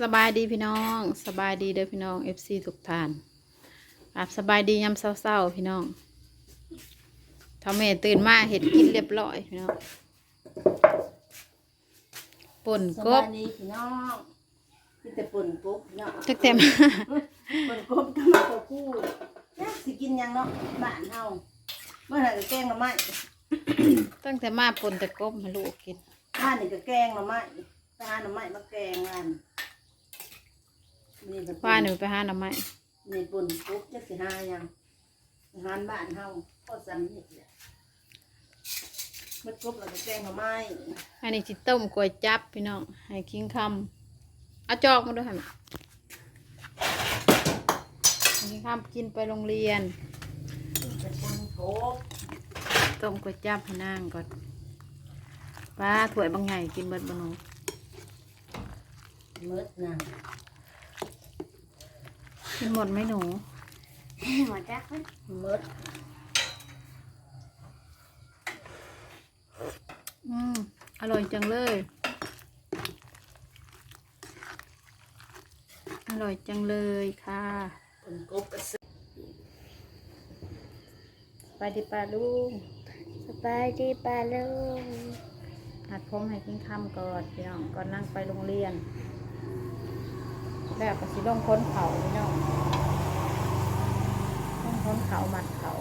สบายดีพี่น้อง สบายดีเด้อพี่น้องเอฟซีทุกท่านอาบสบายดียามเศร้าๆพี่น้องทำแม่ตื่นมาเห็ดกินเรียบร้อยพี่น้องป่นสกวับสดีพี่น้องพี่แต่ปุ่นปุ๊บเนาะจักเต็ม ปุ่นกบกับมาตัวคู่จักสิกินหยังเนาะบ้านเฮาเมื่อไหร่ก็แกงหน่อไม้ตั้งแต่มาป่นแต่กบให้ลูกกินบ้านนี่ก็แกงหน่อไม้ไปหาหน่อไม้มาแกงกัน นี่ก็ว่าหนูไปหาหน่อไม้นี่ปุ่นปุ๊บจักสิหาหยังอาหารบ้านเฮาก็สำนี่แหละมันกบแล้วก็แกงหน่อไม้อันนี้จิต้มกล้วยจับพี่น้องให้คิงคำเอาจอกมาด้วยค่ะให้คิงคำกินไปโรงเรียนเป็นปุ่นโถต้มก๋วยจั๊บให้นางก่อนปลาถ้วยบางใหญ่กินเบิดบหนูมืดน่ะ กินหมดไหมหนู หมดจักมืดอืม อร่อยจังเลย อร่อยจังเลยค่ะปุ่นกบก็ซื้อไปดิปลาลุงสบายดีปาลุงหัดผมให้กินคำก่อนพี่น้องก่อนนั่งไปโรงเรียน แล้วก็สิลงค้นเขาพี่น้องลงค้นเขามัดเขา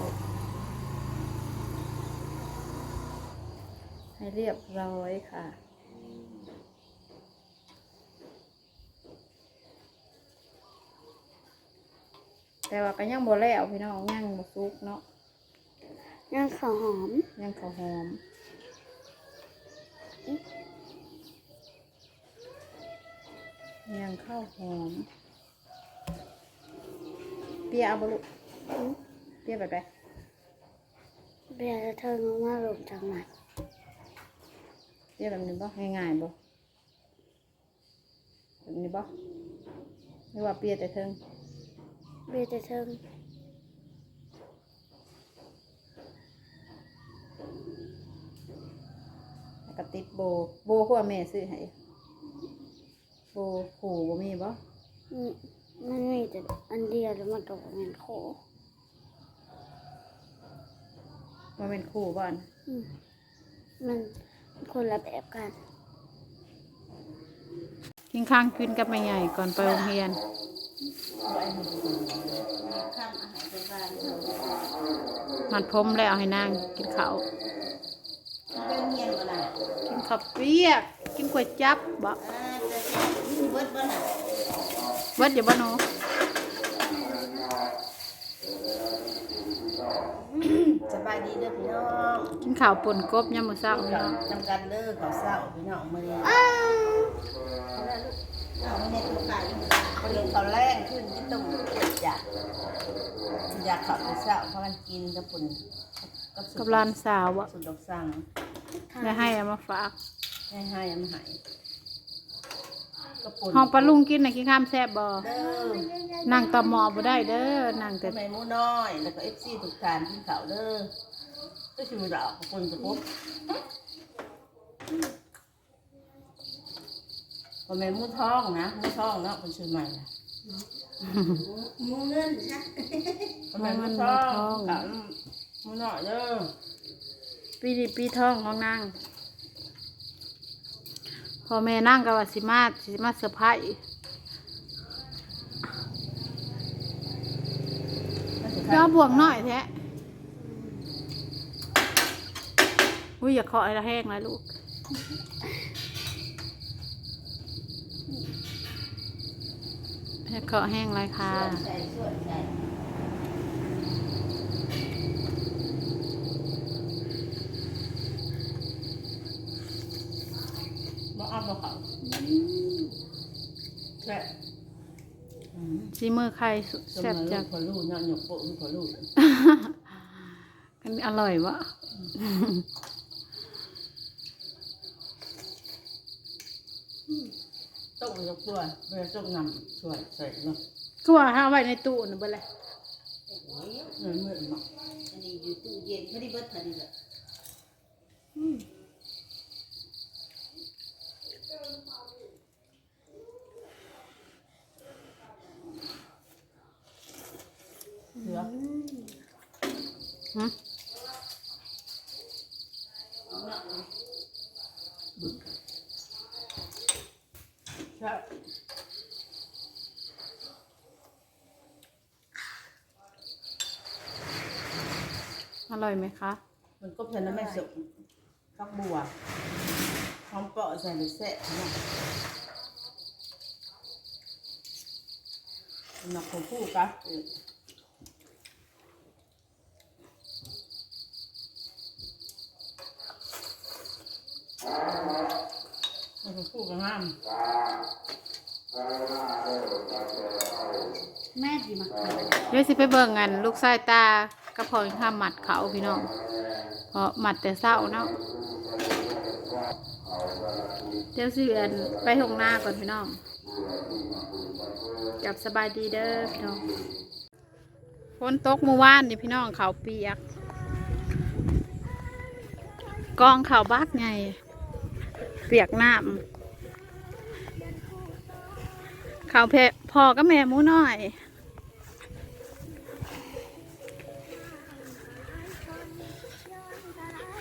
ให้เรียบร้อยค่ะแต่ว่าก็ยังบ่แล้วพี่น้องยังบ่สุกเนาะนั่งข้าวหอมยังข้าวหอม ยังข้าวหอม เปียเอาบลุเปียแบบไหนเบียร์จะเทิงออกมาลงจากไหนเปียแบบนี้บ่ง่ายๆบ่แบบนี้บ่หรือว่าเปียแต่เทิงเบียร์จะเทิงแล้วก็ติดโบ โบพวกแม่ซื้อให้ โบผูบ่มีบ่อืมมันมีแต่อันเดียวแล้วมันก็บ่แมันโขมันเป็นคู่บ่อนอืมมันคนละแบบกันกินข้างคืนกับแม่ใหญ่ก่อนไปโรงเรียนไว้ให้ดูข้ามอาหารไปบ้านเฮามัดผมแล้วเอาให้นางกินข้าวเป็นเงียนบ่ล่ะกินข้าวเปียก กินก๋วยจั๊บบ่ อ่าจะสิเบิดบ่ล่ะ เบิดอยู่บ่หนูสบายดีเด้อพี่น้องกินข้าวป่นกบยามมื้อเช้าพี่น้องจำกันเด้อข้าวเช้าพี่น้องมื้อนี้เอามื้อนี้คือขายคนเรียนข้าวแรงขึ้นที่ต้มจัดสิอยากข้าวเช้าเพราะมันกินกับปุ่นกับร้านสาวบ่สุดดอกสั่งได้ให้เอามาฝากให้ให้เอามาให้ กระปุ่นห้องปลาลุงกินน่ะกินข้ามแซ่บบ่เด้อนั่งต่อหมอบ่ได้เด้อนั่งแต่ทำไมหมูน้อย แล้วก็เอฟซีทุกทานที่เขาเด้อก็คือเราขอบคุณจะพบทำไมหมูทองนะหมูทองเนาะคนชื่อใหม่นะหมูเงินนะทำไมหมูทองกับหมูน้อยเด้อปีนี้ปีท้องของนาง พอแม่นั่งก็ว่าสิมาสิมาเซอร์ไพรส์ย่อบวกหน่อยแท้อุ้ยอย่าเคาะอะไรแห้งนะลูก อย่าเคาะแห้งเลยค่ะ ใส่ส่วนใส่บ่เอาบ่เขา แซ่ซีมือใครสุดแซ่แซ่บบจาจักงขอลูกเนาะหยกโปะขอลูกอันนี้อร่อยวะต้มยกตัวเวลาต้มนำช่วยใส่เนาะก็ว่าห้าไว้ในตู้นะเบ่เลยเงินเมื่อเนาะอันนี้อยู่ตู้เย็นไม่ได้เบิดทันทีละหึใช่อร่อยไหมคะ มันก็เป็นน้ำแม่สุกฟักบัวหอมเปาะใส่หรือแซ่บเนาะหนักของผู้กะ เออหนักของผู้กับห้ามแม่ดีมากเลยเดี๋ยวสิไปเบิ่งกันลูกชายตากระพองข้ามหมัดเขาพี่น้องเพราะหมัดแต่เศร้าเนาะเดี๋ยวสิเอนไปหงหน้าก่อนพี่น้องกลับสบายดีเด้อพี่น้องฝนตกเมื่อวานนี่พี่น้องเขาวเปียก กองเขาวบักไง เปียกน้ำเขาวเพพอก็แม่มูน้อย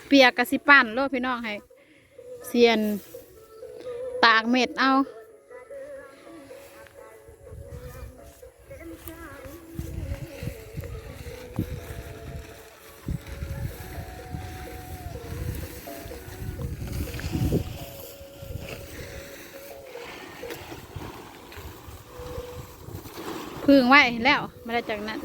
เปียกกระสิปั่นโลดพี่น้องให้เซียนตากเม็ดเอา พึ่งไว้แล้วมาได้จากนั้น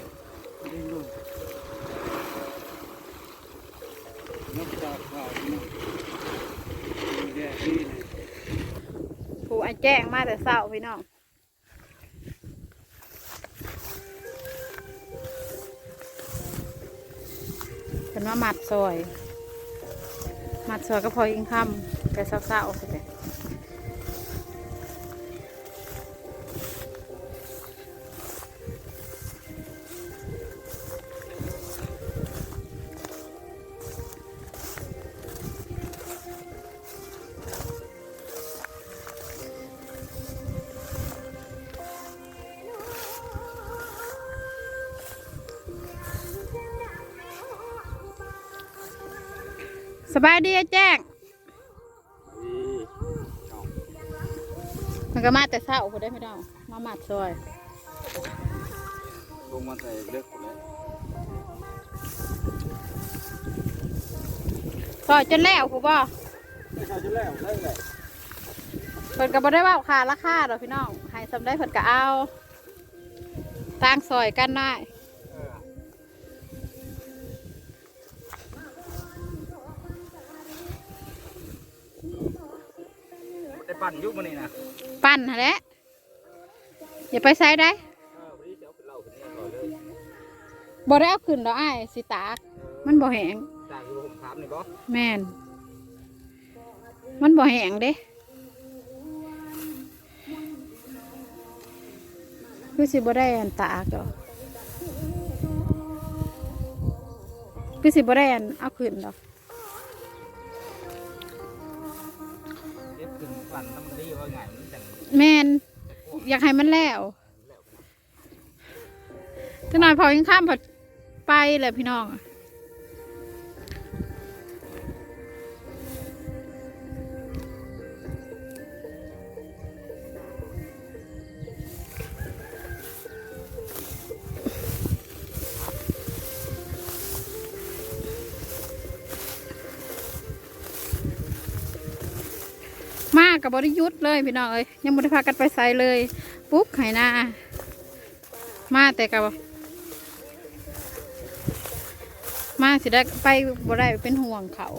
ผู้ไอแจ้งมาแต่เศร้าพี่น้องเป็นว่าหมัดซอยหมัดซอยก็พอยิงคำแต่เศร้าๆสิแต่ สบายดีไอ้แจ้งมันก็มาแต่เศร้าพอได้ไม่ได้มาหมัดซอยลงมาใส่เลือกคนแล้วซอยจนแล้วผู้บ่ไม่ใช่จะแล้วได้แหละเพิ่นก็บ่ได้ว่าค่าราคาดอกพี่น้องให้สำได้เพิ่นก็เอาตั้งซอยกันได้ ปั่นยุคมันนี่นะปั้นหั่นแหละอย่าไปใส่ได้วันนี้จะเอาไปเล่าขึ้นมาก่อนเลยบ่ได้เอาขึ้นดอกอ้ายสิตาก มันบ่แห้งจากที่ผมถามนี่บอสแม่นมันบ่แห้งเด้คือสิบ่ได้อันตากดอกคือสิบ่ได้อันเอาขึ้นดอก ปั่นน้ำมันดีว่าไงมันจังแม่นอยากให้มันแล้วจังหน่อยพอยังข้ามผัดไปเลยพี่น้อง กกับบริยุทธ์เลยพี่น้องเอ้ยยังไม่ได้พากันไปใส่เลย ปุ๊บไข่หน้ามาแต่กับมาสิได้ไปบ่ได้เป็นห่วงเขา